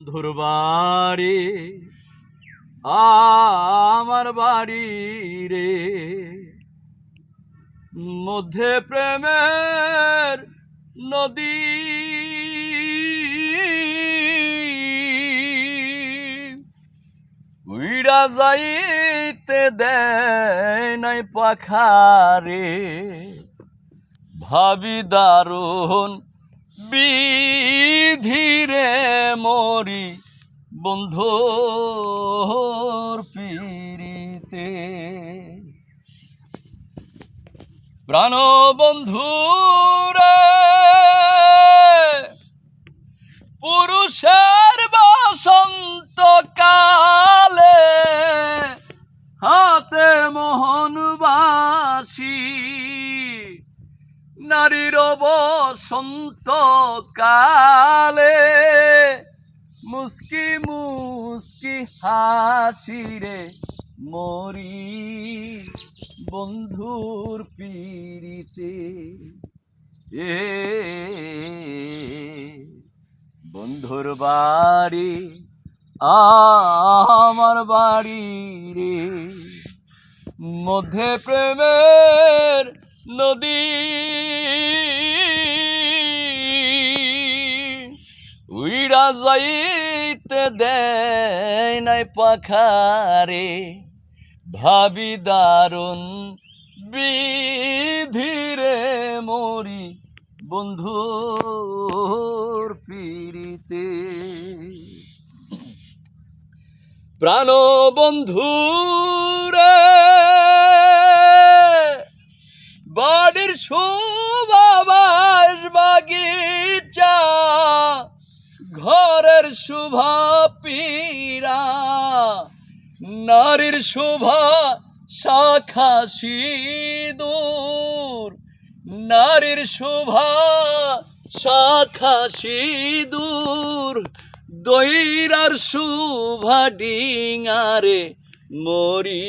বন্ধুর বাড়ি। আমার বাড়ি রে। মধ্যে প্রেমের নদী। উইরা যাইতে দেয় নাই পাখারে। ভাবি দারুণ বিধিরে মরি বন্ধুর পিরিতে প্রাণ বন্ধুরে পুরুষের বসন্ত কালে হাতে মোহনবাসী নারীর বসন্ত কালে মুস্কি মুস্কি হাসিরে মরি বন্ধুর পিরিতে এ বন্ধুর বাড়ি, আমার বাড়ি রে। মধ্যে প্রেমের নদী। উইরা যাইতে দেয় নাই পাখারে ভাবি দারুণ বিধিরে মরি বন্ধুর পিরিতে প্রাণ বন্ধুরে বাড়ির শুভাবাস বাগিচা, ঘরের শুভা পীরা নারীর শোভা শাখা সিঁদুর, নারীর শোভা শাখা সিঁদুর দৈরার শোভা ডিঙারে মরি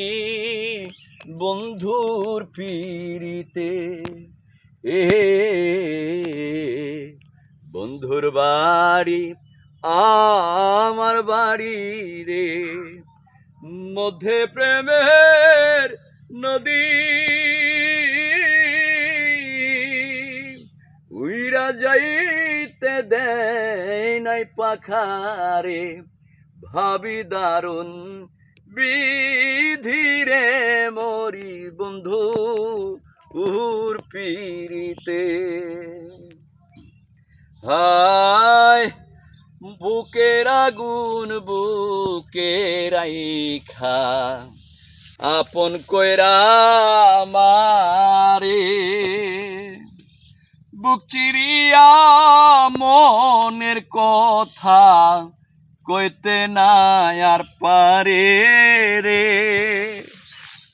বন্ধুর পিরিতে এ বন্ধুর বাড়ি, আমার বাড়ি রে। মধ্যে প্রেমের নদী, উইরা যাইতে দেয় নাই পাখারে। ভাবি দারুণ বিধিরে মরি বন্ধু উর পিরিতে হায়, বুকের আগুন বুকের আইখা আপন কইরা মারে। বুক চিরিয়া মনের কথা কইতে নাই আর পারে রে।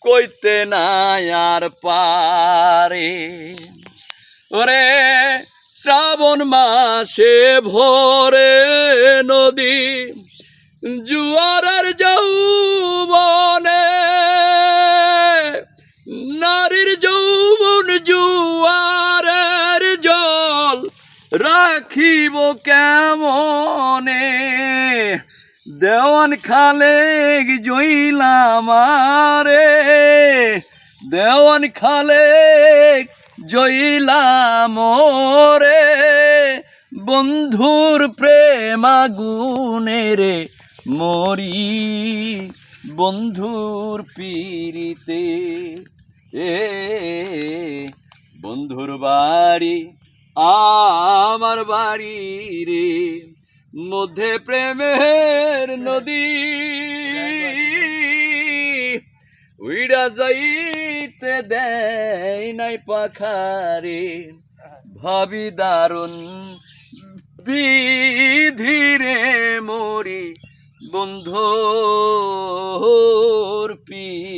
কইতে নাই আর পারে। ওরে শ্রাবণ মাসে ভোরে নদী জুয়ারের যৌবনে, নারীর যৌবন জুয়ারের জল রাখিব কেমনে? দেওয়ান খালে জইলাম আরে। দেওয়ান খালে জইলাম রে বন্ধুর প্রেমাগুনে রে মরি। বন্ধুর পিরিতে এ, বন্ধুর বাড়ি, আমার বাড়ি রে। মধ্যে প্রেমের নদী। উইড়া যাইতে দেয় নাই পাখারে। ভাবি দারুণ বিধিরে মরি বন্ধুর পি